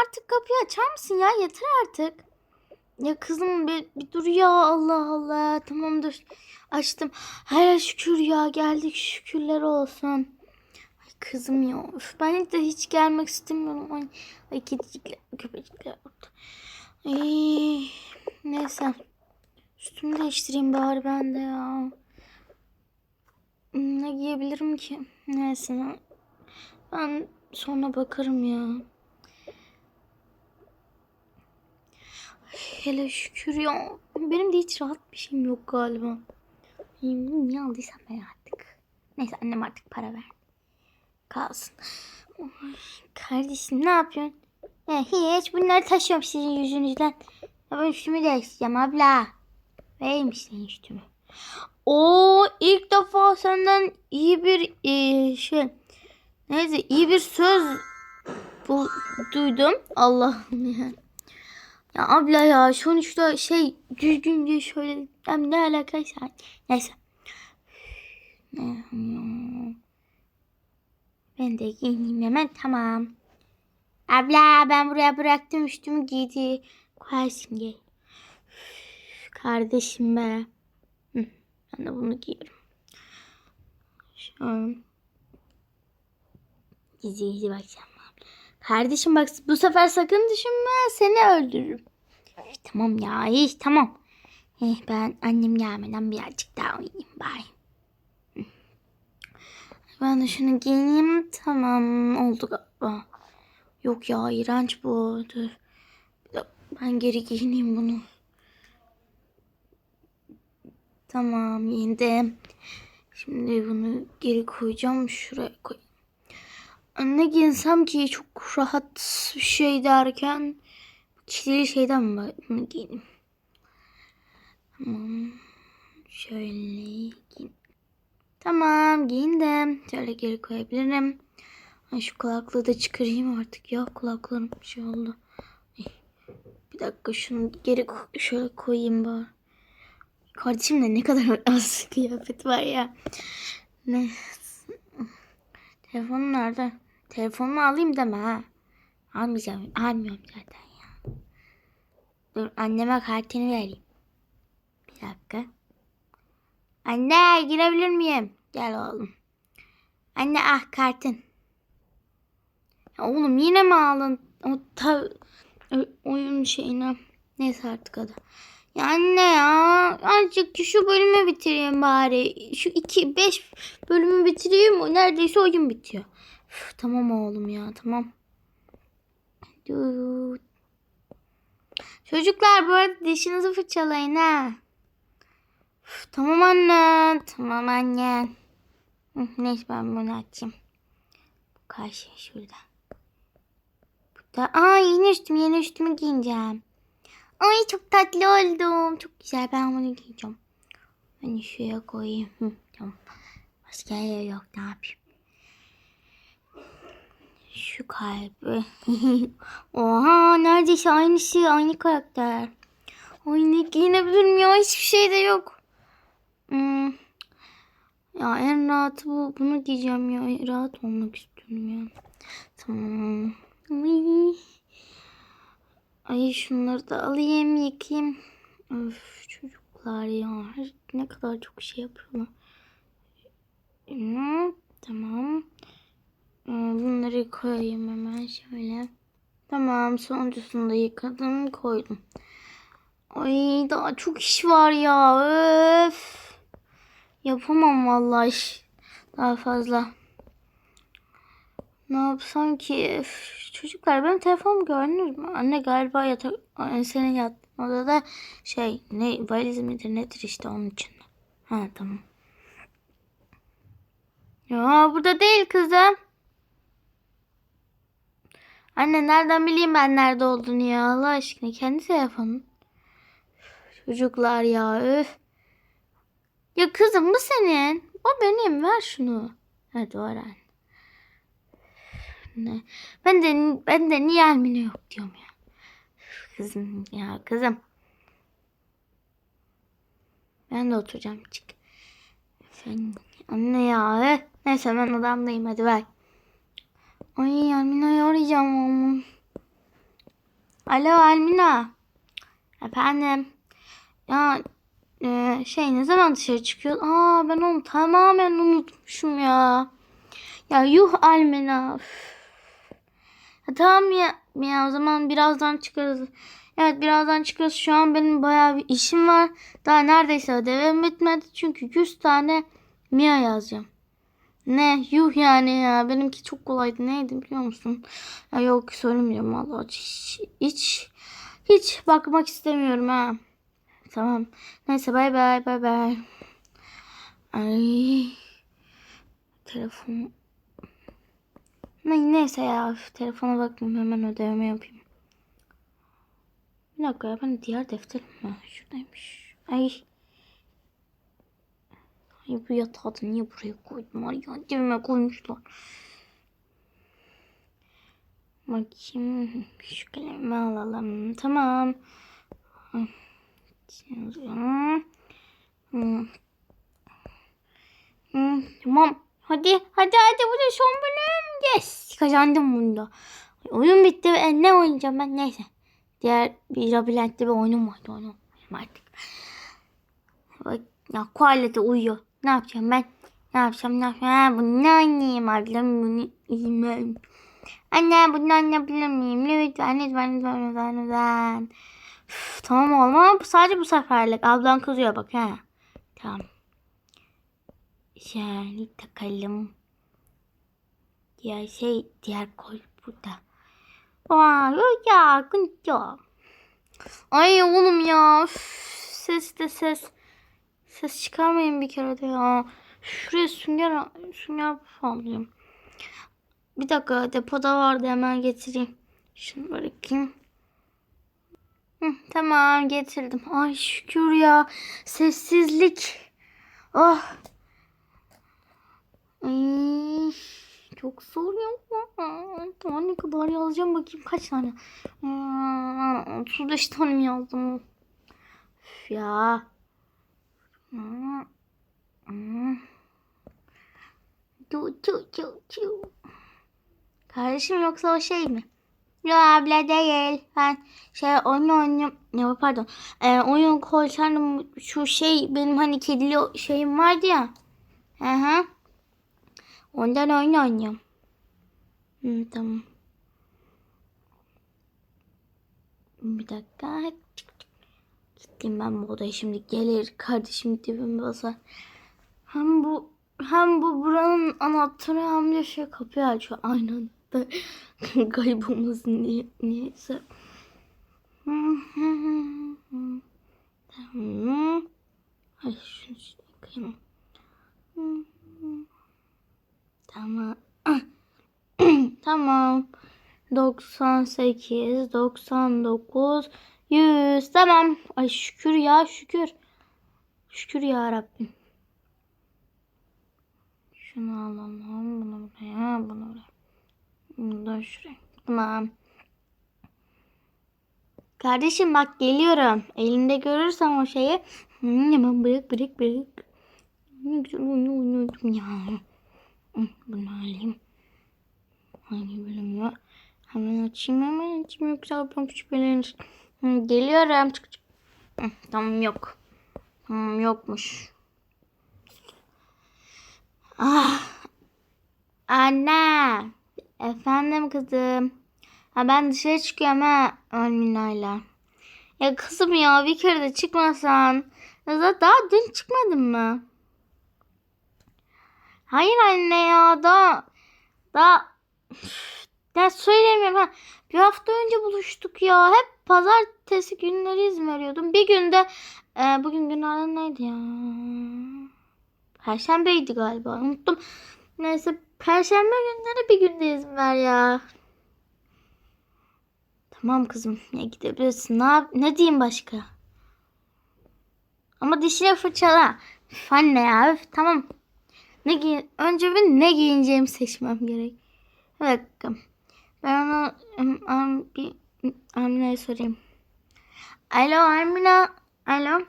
artık kapıyı açar mısın ya? Yeter artık. Ya kızım bir, bir dur ya Allah Allah. Tamam dur. Açtım. Her şükür ya geldik şükürler olsun. Ay kızım ya. Üf, ben de hiç gelmek istemiyorum. Ay, ay kedicikler, köpecikler. Ay, neyse. Üstümü değiştireyim bari ben de ya. Ne giyebilirim ki? Neyse. Ben sonra bakarım ya. Hele şükür ya. Benim de hiç rahat bir şeyim yok galiba. Niye aldıysam ben artık. Neyse annem artık para ver. Kalsın. Kardeşim ne yapıyorsun? Ya hiç bunları taşıyorum sizin yüzünüzden. Ben üstümü değiştireceğim abla. Vereyim senin üstümü. O ilk defa senden iyi bir e, şey neyse iyi bir söz bu, duydum. Allah'ım ya. Ya abla ya sonuçta şey düzgünce şöyle hem ne alakaysa neyse. Ne- Ben de giyineyim hemen tamam. Abla ben buraya bıraktım üstümü giydi. Koyarsın gel. Kardeşim be. Ben de bunu giyerim. Şöyle. Gizli gizli bakacağım. Kardeşim bak bu sefer sakın düşünme seni öldürürüm. Eh, tamam ya hiç tamam. Eh, ben annem gelmeden birazcık daha uyuyayım bari. Ben de şunu giyeyim tamam oldu galiba. Yok ya iğrenç bu. Dur. Ben geri giyineyim bunu. Tamam giyindim. Şimdi bunu geri koyacağım. Şuraya koy. Ne giyinsem ki çok rahat bir şey derken çizili şeyden mi bunu giyeyim? Tamam. Şöyle giyin. Tamam giyindim. Şöyle geri koyabilirim. Ay şu kulaklığı da çıkarayım artık ya. Kulaklarım bir şey oldu. Ay, Bir dakika şunu geri şöyle koyayım bari. Kardeşimde ne kadar az kıyafet var ya. Ne? Telefonum nerede? Telefonumu alayım deme ha. Almayacağım. Almıyorum zaten ya. Dur anneme kartını vereyim. Bir dakika. Anne girebilir miyim? Gel oğlum. Anne ah kartın. Ya oğlum yine mi aldın? O ta, oyun şeyine. Neyse artık adı. Ya anne ya azıcık şu bölümü bitireyim bari. Şu iki beş bölümü bitireyim. Neredeyse oyun bitiyor. Üf, tamam oğlum ya tamam. Çocuklar bu arada dişinizi fırçalayın ha. Üf, tamam anne. Tamam anne. Hı, Neyse ben bunu açayım. Bu karşı şurada. Bu da. Aa yeni üstüm yeni üstümü giyeceğim. Ay çok tatlı oldum. Çok güzel ben bunu giyeceğim. Ben şuraya koyayım. Hı, tamam. Başka yer yok ne yapayım. Şu kalbi. Oha neredeyse aynı şey aynı karakter. Ay ne giyinebilir miyim ya hiçbir şey de yok. Hmm. Ya en rahatı bu. Bunu giyeceğim ya. Rahat olmak istiyorum ya. Tamam. Ay. Ay şunları da alayım yıkayayım. Öf çocuklar ya. Ne kadar çok şey yapıyorlar. Hmm, tamam. Ee, Bunları koyayım hemen şöyle. Tamam sonuncusunu da yıkadım koydum. Ay daha çok iş var ya. Öf. Yapamam vallahi iş. Daha fazla. Ne yapsam ki? Üf, Çocuklar benim telefonum görünür mü? Anne galiba yatak senin yattığın odada şey ne valiz midir nedir işte onun için. Ha tamam. Ya burada değil kızım. Anne nereden bileyim ben nerede olduğunu ya Allah aşkına kendi telefonun. Çocuklar ya öf. Ya kızım bu senin. O benim ver şunu. Hadi öğren. Ne? Ben de ben de niye Almina yok diyorum ya. Kızım ya kızım. Ben de oturacağım çık. Sen anne ya. Neyse ben odamdayım hadi ver. Ay Almina'yı arayacağım ama. Alo Almina. Efendim. Ya e, şey ne zaman dışarı çıkıyor? Aa ben onu tamamen unutmuşum ya. Ya yuh Almina. Üf. Ya, tamam ya, ya o zaman birazdan çıkarız. Evet birazdan çıkarız. Şu an benim bayağı bir işim var. Daha neredeyse ödevim bitmedi. Çünkü 100 tane Mia yazacağım. Ne? Yuh yani ya. Benimki çok kolaydı. Neydi biliyor musun? Ya yok söylemeyeceğim vallahi. Hiç, hiç, hiç bakmak istemiyorum ha. Tamam. Neyse bay bay bay bay. Ay. Telefon. Ne, neyse ya. Telefona bakmayayım. Hemen ödevimi yapayım. Bir dakika ya. Ben diğer defterim mi? Şuradaymış. Ay. Ay bu yatağı da niye buraya koydular ya? Dibime koymuşlar. Bakayım. Şu kalemi alalım. Tamam. Tamam. Hadi hadi hadi bu da son bölüm. Yes. Kazandım bunda. Oyun bitti ve ne oynayacağım ben neyse. Diğer bir labirentte bir oyunum vardı onu artık. Bak ya koalete uyuyor. Ne yapacağım ben? Ne yapacağım ne yapacağım? Ha, bunu oynayayım ablam bunu yiyeyim. Anne bunu oynayabilir miyim? Lütfen lütfen lütfen lütfen lütfen. Üf, tamam oğlum ama sadece bu seferlik. Ablan kızıyor bak ha. Tamam. Şöyle takalım. Diğer şey diğer kol burada. Vay ya kunca. Ay oğlum ya. Üf, ses de ses. Ses çıkarmayın bir kere de ya. Şuraya sünger, sünger alayım. Bir dakika depoda vardı hemen getireyim. Şunu bırakayım. Hı, tamam getirdim. Ay şükür ya. Sessizlik. Oh. Ay, çok zor ya. Daha ne kadar yazacağım bakayım kaç tane. Hmm, 35 tane mi yazdım? Üf ya. Çu çu çu çu. Kardeşim yoksa o şey mi? Ya abla değil. Ben şey oyun oynuyorum. Ya pardon. Ee, oyun korsanım şu şey benim hani kedili şeyim vardı ya. Hı hı. Ondan oyun oynuyorum. Hı, tamam. Bir dakika. Gittim ben bu odaya şimdi gelir kardeşim dibime basar. Hem bu hem bu buranın anahtarı hem de şey kapıyı açıyor aynı anda. Kaybolmasın diye niyeyse. Tamam. Ay şunu yakayım. Tamam. tamam. 98, 99, 100. Tamam. Ay şükür ya şükür. Şükür ya Rabbim. Şunu alalım. Bunu buraya. Bunu buraya. Bunu da şuraya. Tamam. Kardeşim bak geliyorum. Elinde görürsem o şeyi. Hemen bırak bırak bırak. Ne güzel oyun oynuyordum ya. Bunu alayım. Hangi bölüm ya? Hemen açayım hemen açayım yoksa ablam şüphelenir. Geliyorum. Çık, çık. Hı, Tamam yok. Tamam yokmuş. Ah. Anne. Efendim kızım. Ha ben dışarı çıkıyorum ha Almina'yla. Ya kızım ya bir kere de çıkmasan. Ya da daha dün çıkmadın mı? Hayır anne ya daha daha ya söylemiyorum ha. Bir hafta önce buluştuk ya. Hep pazartesi günleri izin veriyordum. Bir günde e, bugün günlerden neydi ya? Perşembeydi galiba. Unuttum. Neyse perşembe günleri bir günde izin ver ya. Tamam kızım. Ya gidebilirsin. Ne, ne diyeyim başka? Ama dişine fırçala. Üf, anne ya. üf, tamam. Ne giy Önce bir ne giyineceğimi seçmem gerek. Bir dakika. Ben onu em, em, bir Amine'ye sorayım. Alo Amine. Alo.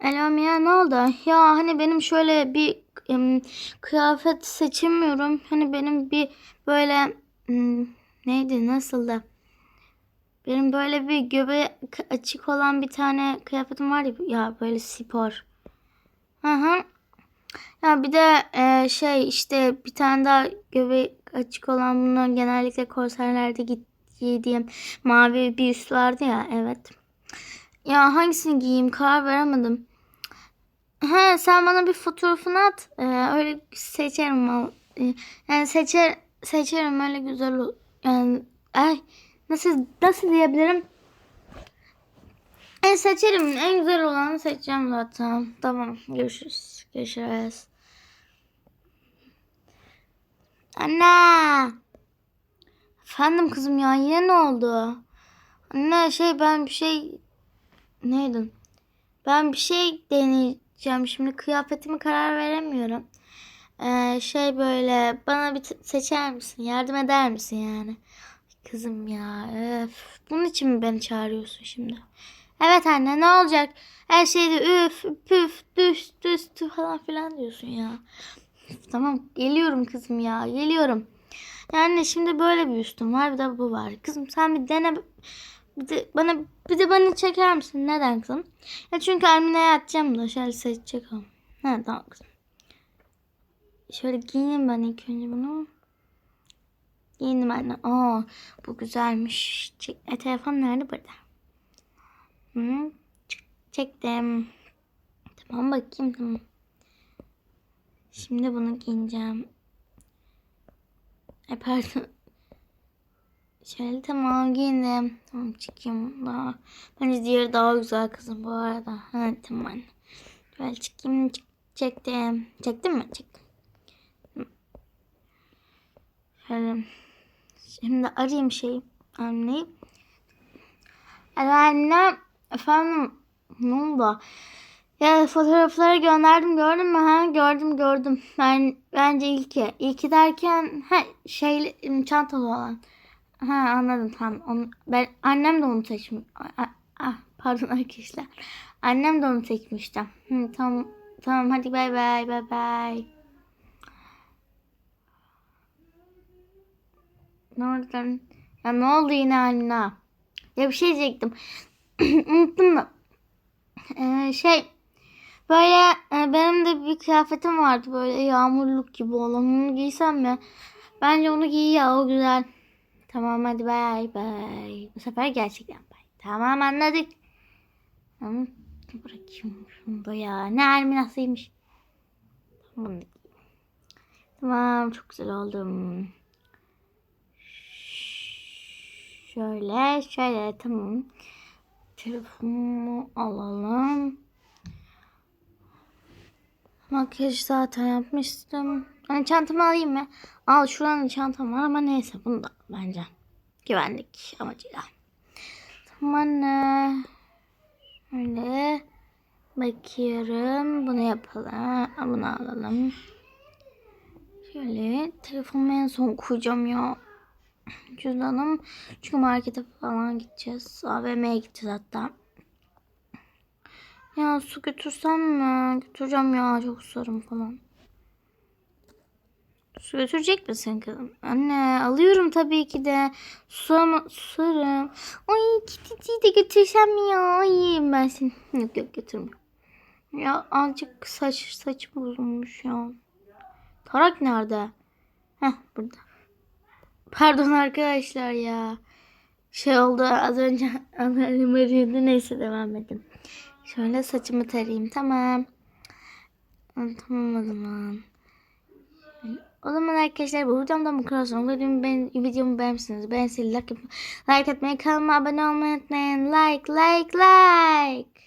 Alo Mia ne oldu? Ya hani benim şöyle bir em, kıyafet seçemiyorum. Hani benim bir böyle em, neydi nasıldı? Benim böyle bir göbeği açık olan bir tane kıyafetim var ya, ya böyle spor. Hı hı. Ya bir de e, şey işte bir tane daha göbeği açık olan bunlar genellikle konserlerde giydiğim mavi bir üst vardı ya evet. Ya hangisini giyeyim karar veremedim. He sen bana bir fotoğrafını at. Ee, öyle seçerim. Ee, Yani seçer seçerim öyle güzel ol. Yani ay nasıl nasıl diyebilirim? E seçerim. En güzel olanı seçeceğim zaten. Tamam. Görüşürüz. Görüşürüz. Anne. Efendim kızım ya yine ne oldu? Anne şey ben bir şey neydi? Ben bir şey deneyeceğim şimdi kıyafetimi karar veremiyorum. Ee, şey böyle bana bir seçer misin? Yardım eder misin yani? Kızım ya öf. Bunun için mi beni çağırıyorsun şimdi? Evet anne ne olacak? Her şeyde üf püf düş düş falan filan diyorsun ya. Tamam geliyorum kızım ya geliyorum. Yani şimdi böyle bir üstüm var bir de bu var. Kızım sen bir dene bir de bana bir de bana çeker misin? Neden kızım? Ya çünkü Almine'ye atacağım da şöyle seçecek o. Ha tamam kızım. Şöyle giyineyim ben ilk önce bunu. Giyindim anne. Aa bu güzelmiş. Çek, e, telefon nerede burada? Hı, çektim. Tamam bakayım tamam. Şimdi bunu giyineceğim. E pardon. Şöyle tamam giyindim. Tamam çıkayım daha. Bence diğeri daha güzel kızım bu arada. Ha tamam. Şöyle çıkayım. Çık, çektim. Çektim mi? Çektim. Şöyle. Şimdi arayayım şeyi. Anneyi. Alo anne. Efendim. Ne oldu? Ya fotoğrafları gönderdim gördün mü? Ha gördüm gördüm. Ben bence ilki. İlki derken ha şey çantalı olan. Ha anladım tamam. Onu, ben annem de onu seçmiş. Ah, pardon arkadaşlar. Annem de onu seçmişti. Hı, tamam tamam hadi bay bay bay bay. Ne oldu? Ya ne oldu yine Alina? Ya bir şey diyecektim. Unuttum da. Ee, şey böyle e, benim de bir kıyafetim vardı böyle yağmurluk gibi olan. Onu giysem mi? Bence onu giy ya o güzel. Tamam hadi bay bay. Bu sefer gerçekten bay. Tamam anladık. Tamam. Bırakayım şunu da ya. Ne alminasıymış. Tamam. bunu. Tamam çok güzel oldum. Şöyle şöyle tamam. Telefonumu alalım. Makyaj zaten yapmıştım. Hani çantamı alayım mı? Al şuranın çantam var ama neyse bunu da bence. Güvenlik amacıyla. Tamam anne. Şöyle bakıyorum. Bunu yapalım. Bunu alalım. Şöyle telefonumu en son koyacağım ya. Cüzdanım. Çünkü markete falan gideceğiz. AVM'ye gideceğiz hatta. Ya su götürsem mi? Götüreceğim ya çok sarım falan. Su götürecek misin kızım? Anne alıyorum tabii ki de. Susam, susarım. Ay kiticiyi de götürsem ya? Ay ben seni. Yok yok götürmüyorum. Ya azıcık saç saç bozulmuş ya. Tarak nerede? Heh burada. Pardon arkadaşlar ya. Şey oldu az önce anneannem arıyordu. Neyse devam edin. Şöyle saçımı tarayayım. Tamam. Tamam o zaman. O zaman arkadaşlar bu videomdan bu kadar sonra. Umarım ben, videomu beğenmişsiniz. Beğenseniz like, like etmeyi, kanalıma abone olmayı unutmayın. Like, like, like.